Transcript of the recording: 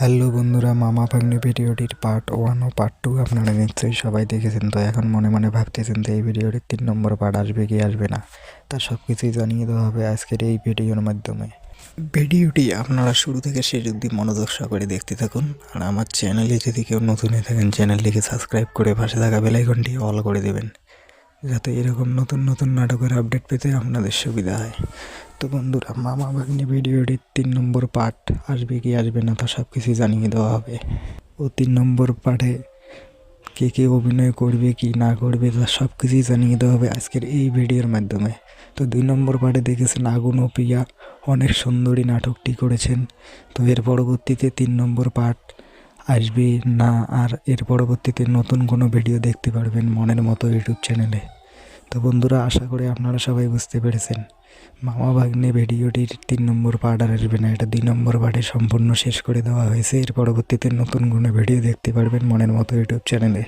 Hello বন্ধুরা, মামা ভাগ্নে ভিডিওটির পার্ট ওয়ান ও পার্ট টু আপনারা নিশ্চয়ই সবাই দেখেছেন। তো এখন মনে মনে ভাবতেছেন তো এই ভিডিওটির তিন নম্বর পার্ট আসবে কি আসবে না। তা সব কিছুই জানিয়ে দেওয়া হবে আজকের এই ভিডিওর মাধ্যমে। ভিডিওটি আপনারা শুরু থেকে শেষ অবধি মনোযোগ সহকারে দেখতে থাকুন। আর আমার চ্যানেলে যদি কেউ নতুন হয়ে থাকেন, চ্যানেলটিকে সাবস্ক্রাইব করে পাশে থাকা বেলাইকনটি অল করে দেবেন। যাতে এরকম নতুন নতুন নাটকের আপডেট পেতে আপনাদের সুবিধা হয়। তো বন্ধুরা, মামা ভাগ্নি ভিডিওটির তিন নম্বর পার্ট আসবে কি আসবে না তা সব কিছুই জানিয়ে দেওয়া হবে। ও তিন নম্বর পার্টে কে কে অভিনয় করবে, কি না করবে তা সব কিছুই জানিয়ে দেওয়া হবে আজকের এই ভিডিওর মাধ্যমে। তো দুই নম্বর পার্টে দেখেছেন আগুন ও প্রিয়া অনেক সুন্দরী নাটকটি করেছেন। তো এর পরবর্তীতে তিন নম্বর পার্ট আসবে না, আর এর পরবর্তীতে নতুন কোনো ভিডিও দেখতে পারবেন মনের মতো ইউটিউব চ্যানেলে তো বন্ধুরা, আশা করে আপনারা সবাই বুঝতে পেরেছেন। মামা ভাগ্নে ভিডিওটির তিন নম্বর পার্ট আর আসবে না, এটা দুই নম্বর পার্টে সম্পূর্ণ শেষ করে দেওয়া হয়েছে। এর পরবর্তীতে নতুন কোনো ভিডিও দেখতে পারবেন মনের মতো ইউটিউব চ্যানেলে